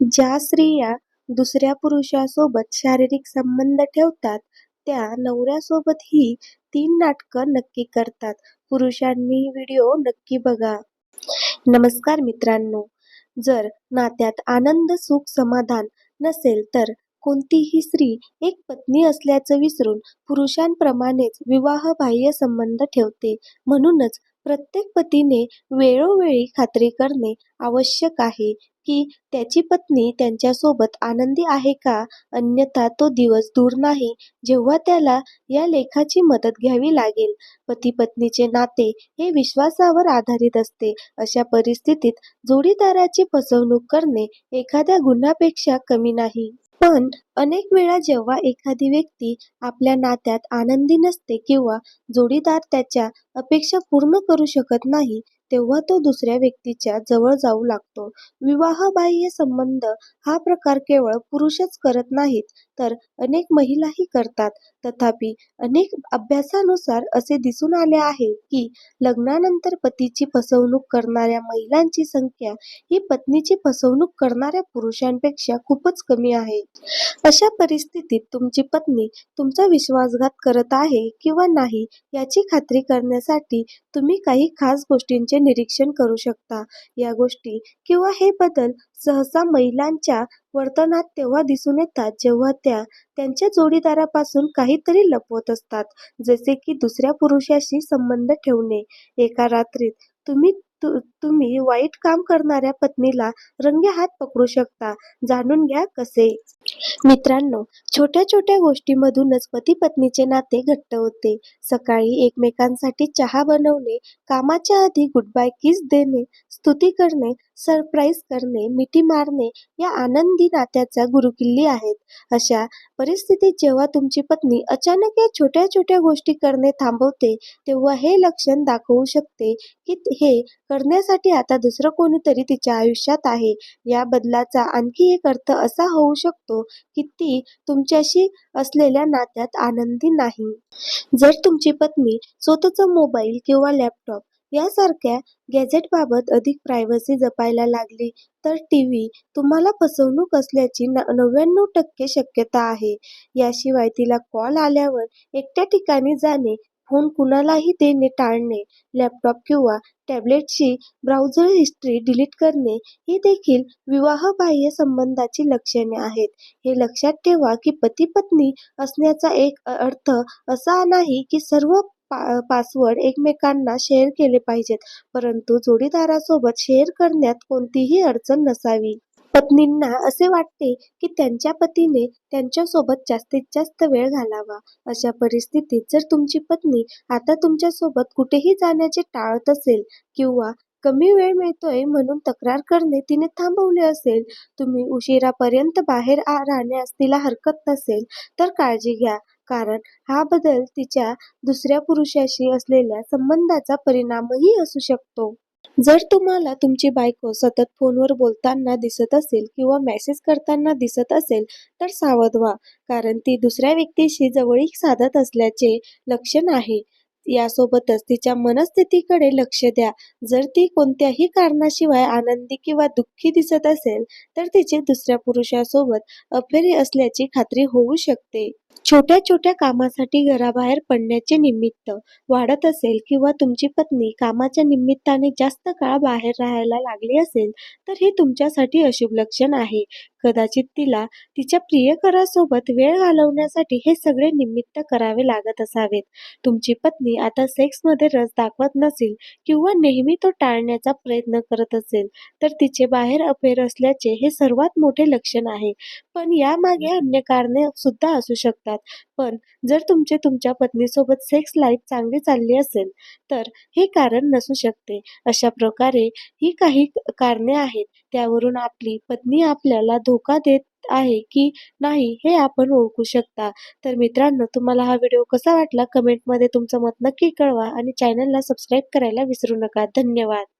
ज्या स्त्रिया दुसऱ्या पुरुषासोबत शारीरिक संबंध ठेवतात त्या नवऱ्यासोबत ही तीन नाटकं नक्की करतात. पुरुषांनी व्हिडिओ नक्की बघा. नमस्कार मित्रांनो, जर नात्यात आनंद, सुख, समाधान नसेल तर कोणतीही स्त्री एक पत्नी असल्याचं विसरून पुरुषांप्रमाणेच विवाहबाह्य संबंध ठेवते. म्हणूनच प्रत्येक पतीने वेळोवेळी खात्री करणे आवश्यक आहे की त्याची पत्नी त्यांच्यासोबत आनंदी आहे का? अन्यथा तो दिवस दूर नाही जेव्हा त्याला या लेखाची मदत घ्यावी लागेल. पती-पत्नीचे नाते हे विश्वासावर आधारित असते. अशा परिस्थितीत जोडीदाराची फसवणूक करणे एखाद्या गुन्ह्यापेक्षा कमी नाही. पण अनेक वेळा जेव्हा एखादी व्यक्ती आपल्या नात्यात आनंदी नसते किंवा जोडीदार त्याच्या अपेक्षा पूर्ण करू शकत नाही तेव्हा तो दुसऱ्या व्यक्तीच्या जवळ जाऊ लागतो. विवाहबाह्य संबंध हा प्रकार केवळ पुरुषच करत नाहीत तर अनेक महिलाही करतात. तथापि, अनेक अभ्यासानुसार असे दिसून आले आहे की लग्नानंतर पतीची फसवणूक करणाऱ्या महिलांची संख्या ही पत्नीची फसवणूक करणाऱ्या पुरुषांपेक्षा खूपच कमी आहे. अशा परिस्थितीत तुमची पत्नी तुमचा विश्वासघात करत आहे किंवा नाही याची खात्री करण्यासाठी तुम्ही काही खास गोष्टींचे निरीक्षण करू शकता. या गोष्टी किंवा हे बदल सहसा महिलांच्या वर्तनात तेव्हा दिसून येतात जेव्हा त्या त्यांच्या जोडीदारापासून काहीतरी लपवत असतात, जसे की दुसऱ्या पुरुषाशी संबंध ठेवणे. एका रात्रीत तुम्ही तु तुम्ही वाईट काम करणाऱ्या पत्नीला रंगेहाथ पकडू शकता. जाणून घ्या कसे? मित्रांनो, छोट्या छोट्या गोष्टींमधूनच पती-पत्नीचे नाते घट्ट होते. सकाळी एकमेकांसाठी चहा बनवणे, कामाच्या आधी गुड बाय किस देणे, स्तुती करणे, सरप्राईज करणे, मिठी मारणे या आनंदी नात्याचा गुरुकिल्ली आहेत. अशा परिस्थितीत जेव्हा तुमची पत्नी अचानक या छोट्या छोट्या गोष्टी करणे थांबवते तेव्हा हे लक्षण दाखवू शकते की हे करण्यासाठी आता दुसरं कोणीतरी तिच्या आयुष्यात आहे. या बदलाचा आणखी एक अर्थ असा होऊ शकतो की ती तुमच्याशी असलेल्या नात्यात आनंदी नाही. जर तुमची पत्नी स्वतःचा मोबाईल किंवा लॅपटॉप यासारख्या गॅझेटबाबत अधिक प्रायव्हसी जपायला लागली तर टीव्ही तुम्हाला फसवणूक असल्याची नव्याण्णव टक्के शक्यता आहे. याशिवाय तिला कॉल आल्यावर एकट्या ठिकाणी जाणे, फोन कुणालाही देणे टाळणे, लॅपटॉप किंवा टॅबलेटची ब्राउझर हिस्ट्री डिलीट करणे ही देखील विवाहबाह्य संबंधाची लक्षणे आहेत. हे लक्षात ठेवा की पती-पत्नी असण्याचा एक अर्थ असा नाही की सर्व पा पासवर्ड एकमेकांना शेअर केले पाहिजेत, परंतु जोडीदारासोबत शेअर करण्यात कोणतीही अडचण नसावी. पत्नींना असे वाटते की त्यांच्या पतीने त्यांच्यासोबत जास्तीत जास्त वेळ घालावा अशा परिस्थितीत जर तुमची पत्नी आता तुमच्यासोबत कुठेही जाण्याचे टाळत असेल किंवा कमी वेळ मिळतोय म्हणून तक्रार करणे तिने थांबवले असेल, तुम्ही उशिरापर्यंत बाहेर राहण्यास तिला हरकत नसेल तर काळजी घ्या, कारण हा बदल तिच्या दुसऱ्या पुरुषाशी असलेल्या संबंधाचा परिणामही असू शकतो. जर तुम्हाला तुमची बायको सतत फोनवर बोलताना दिसत असेल किंवा मेसेज करताना दिसत असेल तर सावध व्हा, कारण ती दुसऱ्या व्यक्तीशी जवळीक साधत असल्याचे लक्षण आहे. यासोबतच तिच्या मनस्थितीकडे लक्ष द्या. जर ती कोणत्याही कारणाशिवाय आनंदी किंवा दुःखी दिसत असेल तर तिचे दुसऱ्या पुरुषासोबत अफेरी असल्याची खात्री होऊ शकते. छोट्या छोट्या कामासाठी घराबाहेर पडण्याचे निमित्त वाढत असेल किंवा तुमची पत्नी कामाच्या निमित्ताने जास्त काळ बाहेर राहायला लागली असेल तर हे तुमच्यासाठी अशुभ लक्षण आहे. कदाचित तिला तिच्या प्रियकरासोबत वेळ घालवण्यासाठी हे सगळे निमित्त करावे लागत असावेत. तुमची पत्नी आता सेक्समध्ये रस दाखवत नसेल किंवा नेहमी तो टाळण्याचा प्रयत्न करत असेल तर तिचे बाहेर अफेअर असल्याचे हे सर्वात मोठे लक्षण आहे. पण यामागे अन्य कारणे सुद्धा असू शकतात. पण जर तुमचे तुमच्या पत्नीसोबत सेक्स लाईफ चांगली चालली असेल तर हे कारण नसू शकते. अशा प्रकारे ही काही कारणे आहेत त्यावरून आपली पत्नी आपल्याला धोका देत आहे की नाही हे आपण ओळखू शकता. तर मित्रांनो, तुम्हाला हा व्हिडिओ कसा वाटला कमेंटमध्ये तुमचं मत नक्की कळवा आणि चॅनलला सबस्क्राईब करायला विसरू नका. धन्यवाद.